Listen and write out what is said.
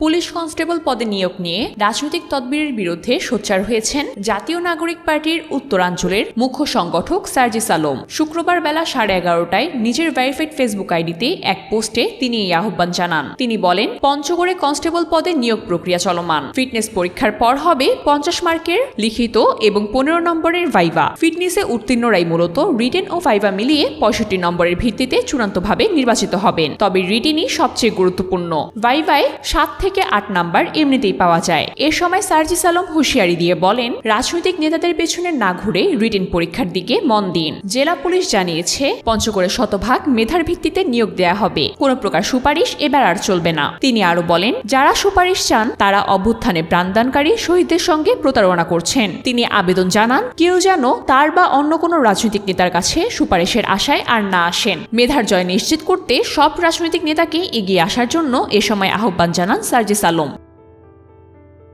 Police constable পদে নিয়োগ নিয়ে রাজনৈতিক তদবিরের বিরুদ্ধে সোচ্চার হয়েছেন জাতীয় নাগরিক পার্টির উত্তরাঞ্চলের মুখ্য সংগঠক সার্জিস আলম। শুক্রবার বেলা সাড়ে এগারোটায় নিজের ভেরিফাইড ফেসবুক আইডিতে এক পোস্টে তিনি এই আহ্বান জানান। তিনি বলেন, পঞ্চগড়ে কনস্টেবল পদে নিয়োগ প্রক্রিয়া চলমান। ফিটনেস পরীক্ষার পর হবে পঞ্চাশ মার্কের লিখিত এবং পনেরো নম্বরের ভাইভা। ফিটনেসে উত্তীর্ণরাই মূলত রিটেন ও ভাইভা মিলিয়ে পঁয়ষট্টি নম্বরের ভিত্তিতে চূড়ান্তভাবে নির্বাচিত হবেন। তবে রিটেনই সবচেয়ে গুরুত্বপূর্ণ। ভাইভায় সাত থেকে আট নাম্বার এমনিতেই পাওয়া যায়। এ সময় সার্জিস আলম হুঁশিয়ারি দিয়ে বলেন, রাজনৈতিক নেতাদের পেছনে না ঘুরে রিটেন পরীক্ষার দিকে মন দিন। জেলা পুলিশ জানিয়েছে, পঞ্চগড়ে শতভাগ মেধার ভিত্তিতে নিয়োগ দেয়া হবে। কোনো প্রকার সুপারিশ এবার আর চলবে না। তিনি আরও বলেন, যারা সুপারিশ চান, তারা অভ্যুত্থানে প্রাণদানকারী শহীদদের সঙ্গে প্রতারণা করছেন। তিনি আবেদন জানান, কেউ যেন তার বা অন্য কোনো রাজনৈতিক নেতার কাছে সুপারিশের আশায় আর না আসেন। মেধার জয় নিশ্চিত করতে সব রাজনৈতিক নেতাকে এগিয়ে আসার জন্য এ সময় আহ্বান জানান সার্জিস আলম